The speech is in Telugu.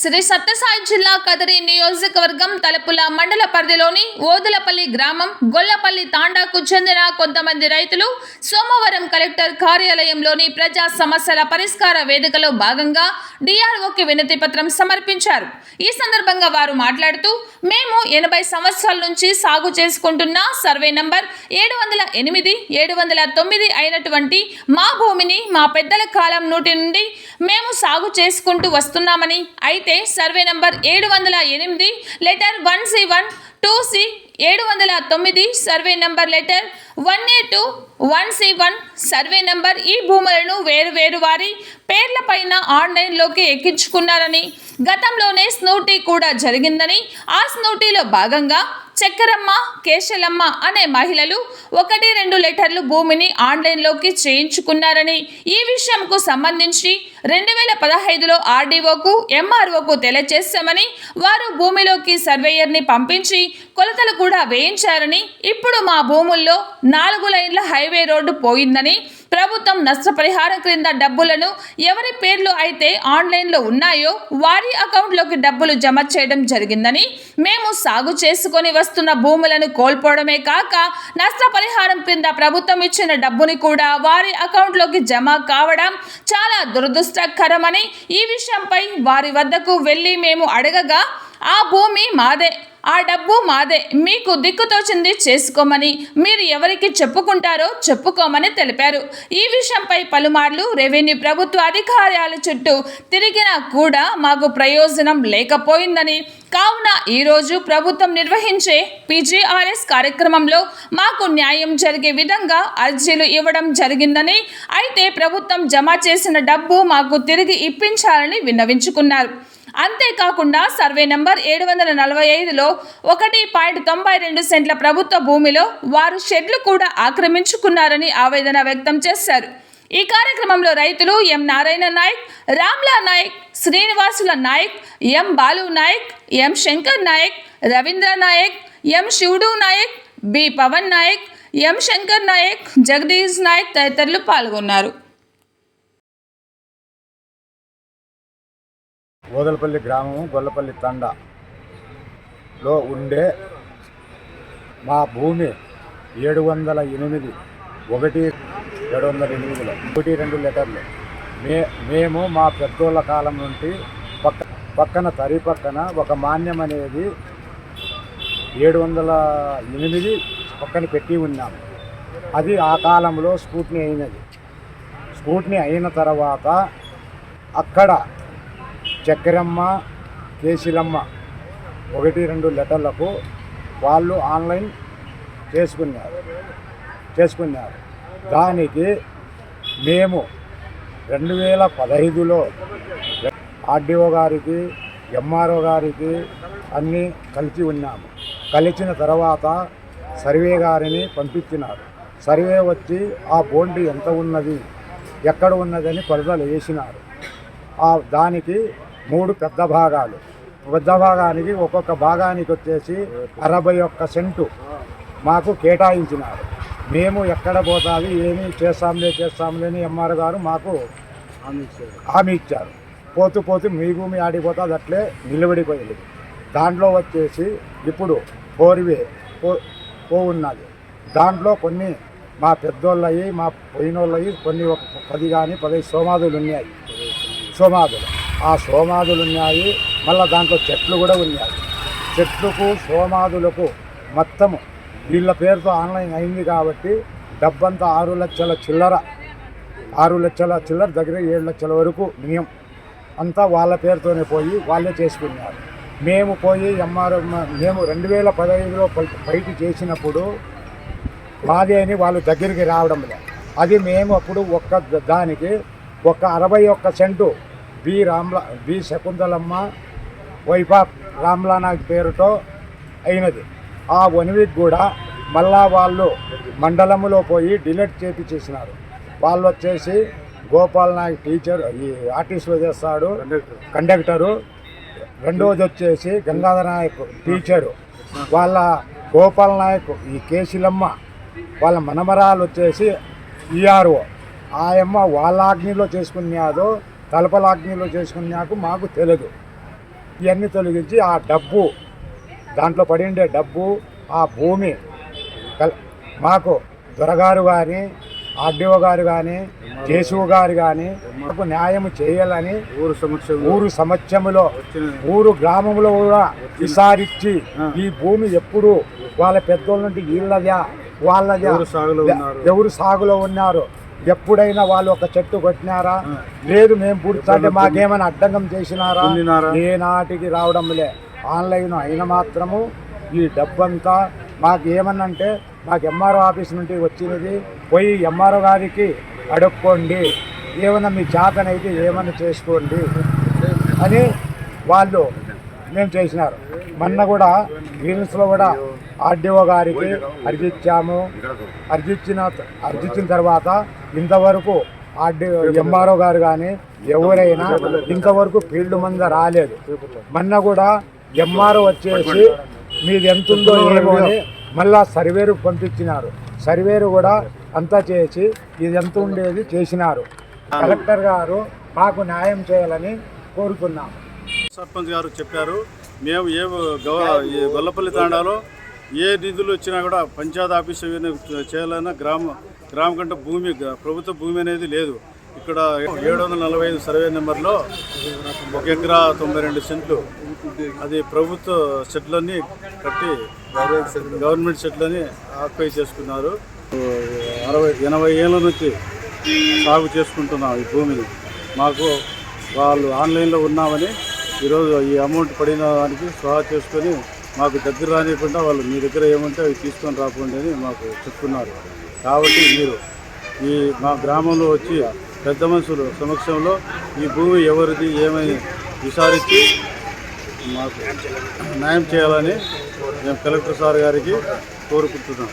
శ్రీ సత్యసాయి జిల్లా కదరి నియోజకవర్గం తలుపుల మండల పరిధిలోని ఓదులపల్లి గ్రామం గొల్లపల్లి తాండాకు చెందిన కొంతమంది రైతులు సోమవారం కలెక్టర్ కార్యాలయంలోని ప్రజా సమస్యల పరిష్కార వేదికలో భాగంగా డిఆర్ఓకి వినతి పత్రం సమర్పించారు. ఈ సందర్భంగా వారు మాట్లాడుతూ మేము ఎనభై సంవత్సరాల నుంచి సాగు చేసుకుంటున్న సర్వే నంబర్ ఏడు వందల ఎనిమిది ఏడు వందల తొమ్మిది అయినటువంటి మా భూమిని మా పెద్దల కాలం నూటి నుండి మేము సాగు చేసుకుంటూ వస్తున్నామని అయితే సర్వే నంబర్ ఏడు వందల ఎనిమిది letter one C one two C ఏడు వందల తొమ్మిది survey number letter one A two one C one survey number ఈ భూములను వేరు వేరు వారి పేర్లపైన ఆన్లైన్లోకి ఎక్కించుకున్నారని గతంలోనే స్నూటీ కూడా జరిగిందని ఆ స్నూటీలో భాగంగా చక్కరమ్మ కేశలమ్మ అనే మహిళలు ఒకటి రెండు లీటర్లు భూమిని ఆన్లైన్లోకి చేయించుకున్నారని ఈ విషయంకు సంబంధించి రెండు వేల పదహైదులో ఆర్డీఓకు ఎంఆర్ఓకు తెలియజేశామని వారు భూమిలోకి సర్వేయర్ని పంపించి కొలతలు కూడా వేయించారని ఇప్పుడు మా భూముల్లో నాలుగు లైన్ల హైవే రోడ్డు పోయిందని ప్రభుత్వం నష్టపరిహారం క్రింద డబ్బులను ఎవరి పేర్లు అయితే ఆన్లైన్లో ఉన్నాయో వారి అకౌంట్లోకి డబ్బులు జమ చేయడం జరిగిందని మేము సాగు చేసుకొని వస్తున్న భూములను కోల్పోవడమే కాక నష్టపరిహారం క్రింద ప్రభుత్వం ఇచ్చిన డబ్బుని కూడా వారి అకౌంట్లోకి జమ కావడం చాలా దురదృష్టకరమని ఈ విషయంపై వారి వద్దకు వెళ్ళి మేము అడగగా ఆ భూమి మాదే ఆ డబ్బు మాదే. మీకు దిక్కుతోచింది చేసుకోమని మీరు ఎవరికి చెప్పుకుంటారో చెప్పుకోమని తెలిపారు. ఈ విషయంపై పలుమార్లు రెవెన్యూ ప్రభుత్వ అధికారాల చుట్టూ తిరిగినా కూడా మాకు ప్రయోజనం లేకపోయిందని. కావున ఈరోజు ప్రభుత్వం నిర్వహించే పీజీఆర్ఎస్ కార్యక్రమంలో మాకు న్యాయం జరిగే విధంగా అర్జీలు ఇవ్వడం జరిగిందని అయితే ప్రభుత్వం జమ చేసిన డబ్బు మాకు తిరిగి ఇప్పించాలని విన్నవించుకున్నారు. అంతేకాకుండా సర్వే నెంబర్ ఏడు వందల నలభై ఐదులో ఒకటి పాయింట్ తొంభై రెండు సెంట్ల ప్రభుత్వ భూమిలో వారు షెడ్లు కూడా ఆక్రమించుకున్నారని ఆవేదన వ్యక్తం చేశారు. ఈ కార్యక్రమంలో రైతులు ఎం నారాయణ నాయక్ రామ్లా నాయక్ శ్రీనివాసుల నాయక్ ఎం Balu Naik M Shankar Naik Ravindra Nayak M Shivudu Nayak B Pavan Nayak M Shankar Nayak Jagadish Nayak తదితరులు పాల్గొన్నారు. కోదలపల్లి గ్రామం గొల్లపల్లి తండలో ఉండే మా భూమి ఏడు వందల ఎనిమిది ఒకటి ఏడు వందల ఎనిమిదిలో ఒకటి రెండు లీటర్లు. మే మేము మా పెద్దోళ్ళ కాలం నుండి పక్క పక్కన తరి పక్కన ఒక మాన్యం అనేది ఏడు వందల ఎనిమిది పక్కన పెట్టి ఉన్నాము అది ఆ కాలంలో స్కూట్ని అయినది. స్కూట్ని అయిన తర్వాత అక్కడ చక్కెరమ్మ కేశిలమ్మ. ఒకటి రెండు లెటర్లకు వాళ్ళు ఆన్లైన్ చేసుకున్నారు. చేసుకున్నారు. దానికి మేము రెండు వేల పదహైదులో ఆర్డీఓ గారికి ఎంఆర్ఓ గారికి అన్నీ కలిసి ఉన్నాము. కలిసిన తర్వాత సర్వే గారిని పంపించినారు. సర్వే వచ్చి ఆ బోండి ఎంత ఉన్నది ఎక్కడ ఉన్నదని కొలతలు వేసినారు. ఆ దానికి మూడు పెద్ద భాగాలు. పెద్ద భాగానికి ఒక్కొక్క భాగానికి వచ్చేసి అరవై ఒక్క సెంటు మాకు కేటాయించినారు. మేము ఎక్కడ పోతాది ఏమి చేస్తాంలే చేస్తాంలే అని ఎంఆర్ గారు మాకు హామీ ఇచ్చారు. పోతూ పోతూ మీ భూమి ఆడిపోతుంది అట్లే నిలబడిపోయింది. దాంట్లో వచ్చేసి ఇప్పుడు ఫోర్వే పో పో ఉన్నది. దాంట్లో కొన్ని మా పెద్దోళ్ళవి మా పోయినోళ్ళవి కొన్ని ఒక పది కానీ పదహైదు సోమాదులు ఉన్నాయి. సోమాదులు. ఆ సోమాదులు ఉన్నాయి. మళ్ళీ దాంట్లో చెట్లు కూడా ఉన్నాయి. చెట్లకు సోమాదులకు మొత్తము వీళ్ళ పేరుతో ఆన్లైన్ అయింది కాబట్టి డబ్బంతా ఆరు లక్షల చిల్లర ఆరు లక్షల చిల్లర దగ్గర ఏడు లక్షల వరకు మినిమం అంతా వాళ్ళ పేరుతోనే పోయి వాళ్ళే చేసుకున్నారు. మేము పోయి ఎంఆర్ఎం మేము రెండు వేల పదహైదులో బయట చేసినప్పుడు మాది అని వాళ్ళు దగ్గరికి రావడం లేదు. అది మేము అప్పుడు ఒక్క దానికి ఒక అరవై ఒక్క cent B Ramla B Shakuntalamma వైఫా రామ్లానాగ్ పేరుతో అయినది. ఆ వనివికి కూడా మళ్ళా వాళ్ళు మండలంలో పోయి డిలీట్ చేపి చేసినారు. వాళ్ళు వచ్చేసి గోపాల్ నాయక్ టీచర్ ఈ ఆర్టీసీలో చేస్తాడు కండక్టరు. రెండవది వచ్చేసి గంగాధర నాయక్ టీచరు. వాళ్ళ గోపాల్ నాయక్ ఈ కేశీలమ్మ వాళ్ళ మనమరాలు వచ్చేసి ఈఆర్ఓ. ఆయమ్మ వాళ్ళ అగ్నిలో చేసుకున్నాదో తలపల ఆజ్ఞలో చేసుకున్నాకు మాకు తెలియదు ఇవన్నీ తొలగించి ఆ డబ్బు దాంట్లో పడిండే డబ్బు ఆ భూమి మాకు దొరగారు కానీ ఆర్డీఓ గారు కానీ జేసీఓ గారు కానీ మాకు న్యాయం చేయాలని ఊరు సమక్షంలో ఊరు సమక్షములో వచ్చిన ఊరు గ్రామంలో కూడా విసారించి ఈ భూమి ఎప్పుడు వాళ్ళ పెద్దోళ్ళ నుండి వీళ్ళదా వాళ్ళదా? ఎవరు సాగులో ఉన్నారు? ఎవరు సాగులో ఉన్నారు? ఎప్పుడైనా వాళ్ళు ఒక చెట్టు కొట్టినారా? లేదు మేము పూర్తి మాకేమైనా అడ్డంగం చేసినారా? దున్నినారా? ఏ నాటికి రావడం లే. ఆన్లైన్ అయిన మాత్రము ఈ డబ్బంతా మాకు ఏమన్నంటే మాకు ఎంఆర్ఓ ఆఫీస్ నుండి వచ్చినది. పోయి ఎంఆర్ఓ గారికి అడుక్కోండి. ఏమన్నా మీ చేతనైతే ఏమన్నా చేసుకోండి అని వాళ్ళు మేము చేసినారు. మొన్న కూడా గ్రీన్స్లో కూడా ఆర్డీఓ గారికి అర్జిచ్చాము అర్జిచ్చిన అర్జించిన తర్వాత ఇంతవరకు ఆర్డీఓ ఎంఆర్ఓ గారు కానీ ఎవరైనా ఇంతవరకు ఫీల్డ్ మంద రాలేదు. మొన్న కూడా ఎంఆర్ఓ వచ్చేసి మీది ఎంత ఉందో ఏమో అని మళ్ళా సర్వేరు పంపించినారు. సర్వేరు కూడా అంతా చేసి ఇది ఎంత ఉండేది చేసినారు. కలెక్టర్ గారు మాకు న్యాయం చేయాలని కోరుతున్నాం సర్పంచ్ గారు చెప్పారు మేము ఏ గొల్లపల్లి తాండాలో ఏ నిధులు వచ్చినా కూడా పంచాయత్ ఆఫీస్ ఏమైనా చేయాలన్నా గ్రామ గ్రామం కంటే భూమి ప్రభుత్వ భూమి అనేది లేదు. ఇక్కడ ఏడు వందల నలభై ఐదు సర్వే నెంబర్లో ఒక ఎకరా తొంభై రెండు సెంట్లు. అది ప్రభుత్వ సెట్లన్నీ కట్టి గవర్నమెంట్ సెట్లని ఆక్యుపై చేసుకున్నారు. అరవై ఎనభై ఏళ్ళ నుంచి సాగు చేసుకుంటున్నాం ఈ భూమిని. మాకు వాళ్ళు ఆన్లైన్లో ఉన్నామని ఈరోజు ఈ అమౌంట్ పడిన దానికి స్వాహా చేసుకొని మాకు దగ్గర రానియకుండా వాళ్ళు మీ దగ్గర ఏమంటే అవి తీసుకొని రాకండి అని మాకు చెప్తున్నారు. కాబట్టి మీరు ఈ మా గ్రామంలో వచ్చి పెద్ద మనుషులు సమక్షంలో ఈ భూమి ఎవరిది ఏమని విచారించి మాకు న్యాయం చేయాలని మేము కలెక్టర్ సార్ గారికి కోరుకుంటున్నాం.